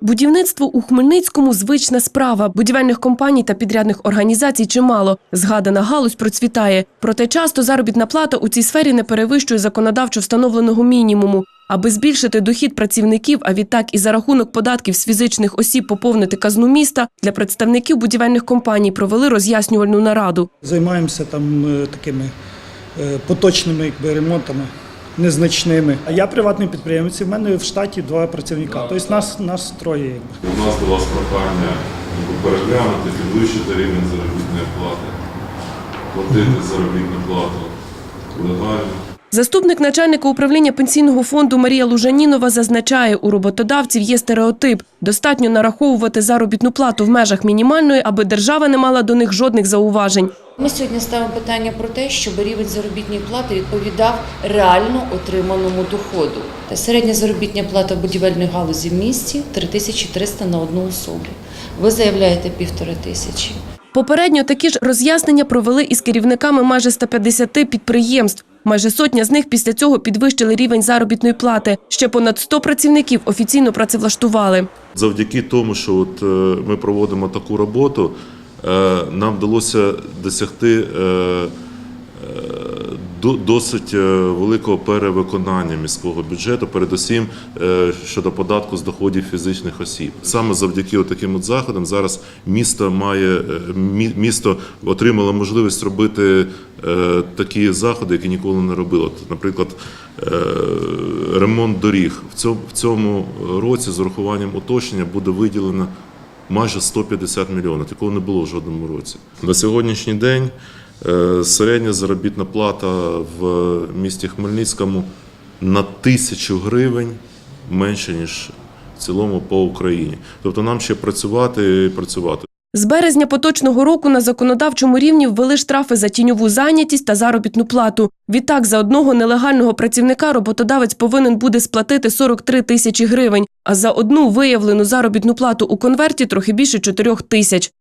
Будівництво у Хмельницькому звична справа. Будівельних компаній та підрядних організацій чимало. Згадана галузь процвітає. Проте часто заробітна плата у цій сфері не перевищує законодавчо встановленого мінімуму. Аби збільшити дохід працівників, а відтак і за рахунок податків з фізичних осіб поповнити казну міста, для представників будівельних компаній провели роз'яснювальну нараду. Займаємося там е, такими е, поточними ремонтами, незначними. А я приватний підприємець, і в мене в штаті два працівника. Тобто нас, нас троє. У нас до вас прохання переглянути, підвищити рівень заробітної плати, платити заробітну плату легально. Заступник начальника управління пенсійного фонду Марія Лужанінова зазначає, у роботодавців є стереотип. Достатньо нараховувати заробітну плату в межах мінімальної, аби держава не мала до них жодних зауважень. Ми сьогодні ставимо питання про те, щоб рівень заробітної плати відповідав реально отриманому доходу. Та середня заробітня плата в будівельній галузі в місті 3300 на одну особу. Ви заявляєте півтори тисячі. Попередньо такі ж роз'яснення провели із керівниками майже 150 підприємств. Майже сотня з них після цього підвищили рівень заробітної плати. Ще понад 100 працівників офіційно працевлаштували. Завдяки тому, що от, е, ми проводимо таку роботу, нам вдалося досягти е, е, до- досить е, великого перевиконання міського бюджету, передусім е, щодо податку з доходів фізичних осіб. Саме завдяки таким заходам зараз місто має е, місто отримало можливість робити е, такі заходи, які ніколи не робило. Наприклад, е, ремонт доріг в цьому році з урахуванням уточнення буде виділено майже 150 мільйонів. Такого не було в жодному році. На сьогоднішній день е, середня заробітна плата в місті Хмельницькому на тисячу гривень менше ніж в цілому по Україні. Тобто нам ще працювати і працювати. З березня поточного року на законодавчому рівні ввели штрафи за тіньову зайнятість та заробітну плату. Відтак, за одного нелегального працівника роботодавець повинен буде сплатити 43 тисячі гривень, а за одну виявлену заробітну плату у конверті трохи більше 4 тисяч.